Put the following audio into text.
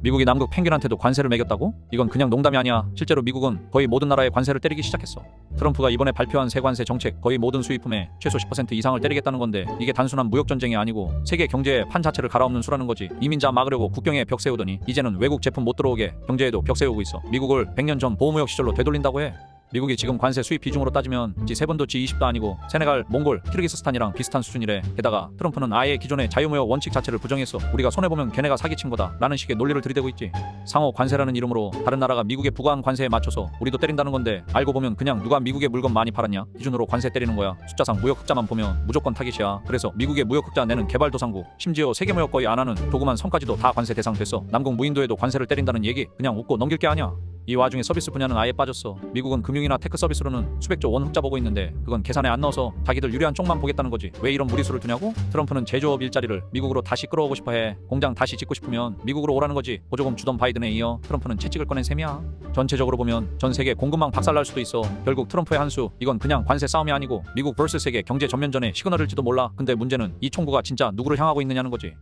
미국이 남극 펭귄한테도 관세를 매겼다고? 이건 그냥 농담이 아니야. 실제로 미국은 거의 모든 나라에 관세를 때리기 시작했어. 트럼프가 이번에 발표한 세관세 정책 거의 모든 수입품에 최소 10% 이상을 때리겠다는 건데 이게 단순한 무역 전쟁이 아니고 세계 경제의 판 자체를 갈아엎는 수라는 거지. 이민자 막으려고 국경에 벽 세우더니 이제는 외국 제품 못 들어오게 경제에도 벽 세우고 있어. 미국을 100년 전 보호무역 시절로 되돌린다고 해. 미국이 지금 관세 수입 비중으로 따지면 G7도 G20도 아니고 세네갈, 몽골, 키르기스스탄이랑 비슷한 수준이래. 게다가 트럼프는 아예 기존의 자유무역 원칙 자체를 부정했어. 우리가 손해 보면 걔네가 사기친 거다. 라는 식의 논리를 들이대고 있지. 상호 관세라는 이름으로 다른 나라가 미국에 부과한 관세에 맞춰서 우리도 때린다는 건데 알고 보면 그냥 누가 미국에 물건 많이 팔았냐 기준으로 관세 때리는 거야. 숫자상 무역 흑자만 보면 무조건 타깃이야. 그래서 미국의 무역 흑자 내는 개발도상국 심지어 세계 무역 거의 안 하는 조그만 섬까지도 다 관세 대상 됐어. 남극 무인도에도 관세를 때린다는 얘기 그냥 웃고 넘길 게 아니야. 이 와중에 서비스 분야는 아예 빠졌어. 미국은 금융이나 테크 서비스로는 수백조 원 흑자 보고 있는데 그건 계산에 안 넣어서 자기들 유리한 쪽만 보겠다는 거지. 왜 이런 무리수를 두냐고? 트럼프는 제조업 일자리를 미국으로 다시 끌어오고 싶어 해. 공장 다시 짓고 싶으면 미국으로 오라는 거지. 보조금 주던 바이든에 이어 트럼프는 채찍을 꺼낸 셈이야. 전체적으로 보면 전 세계 공급망 박살날 수도 있어. 결국 트럼프의 한수 이건 그냥 관세 싸움이 아니고 미국 vs 세계 경제 전면전의 시그널일지도 몰라. 근데 문제는 이 총구가 진짜 누구를 향하고 있느냐는 거지.